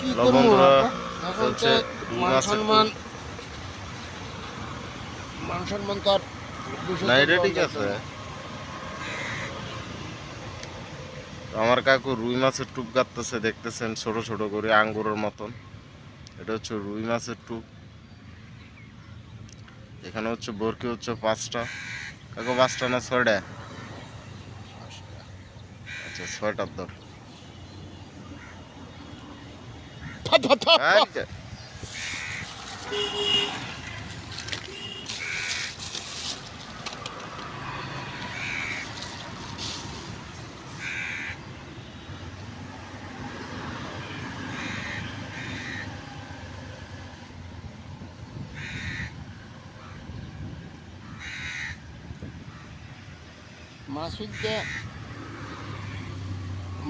কি হ্যালো করব? বন্ধুরা, এখন চলছে তো মান সম্মান। মান সম্মান তো আর না এটা ঠিক আছে। আমার কাকু রুই মাছের টুপ গাঁততেছে দেখতেছেন ছোট ছোট করে আঙ্গুরের মতন। এটা হচ্ছে রুই মাছের টুপ। এখানে হচ্ছে বরকি হচ্ছে পাঁচটা। কাকু পাঁচটা না ছয়টা? আচ্ছা ছয়টার দর। থা। আচ্ছা।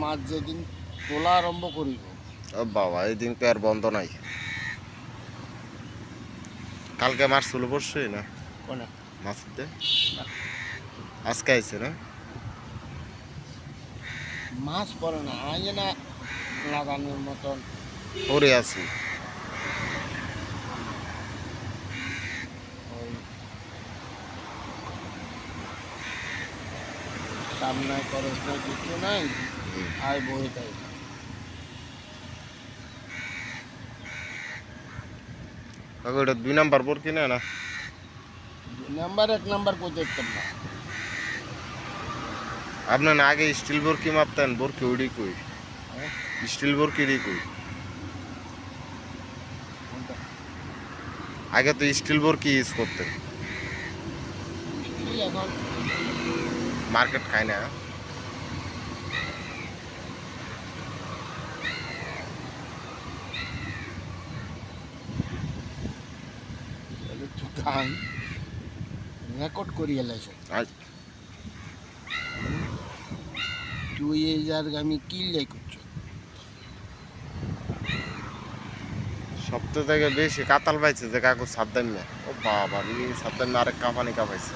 মাছ যেদিন তোলা আরম্ভ করিব বাবা এই দিনকে আর বন্ধ নাই। কালকে মাছ ছিল পরশুই না? মাছ দিতে আজকে আইছে না? মাছ পড়ে না আইয়ে না লাগানোর মতন। পরে আছি। সামনে খরচ কিছু নাই আয় বই তাই কাকু এটা দুই নাম্বার পর কিনে না দুই নাম্বার এক নাম্বার কই দেখতাম না আপনার না আগে স্টিল বরকি মারতেন বরকি উড়ি কই হ্যাঁ? স্টিল বরকি রি কই কোনটা? আগে তো স্টিল বরকি ইউজ করতেন এই এখন মার্কেট খায় না গান রেকর্ড করি এলাইছে তুই এই যার আমি কি লাই করছ? সপ্তাহ থেকে বেশি কাতাল পাইছে যে কাকু সাবধান না। ও বাবা সাবধান না আরেক কাঁপানি কাঁপাইছে।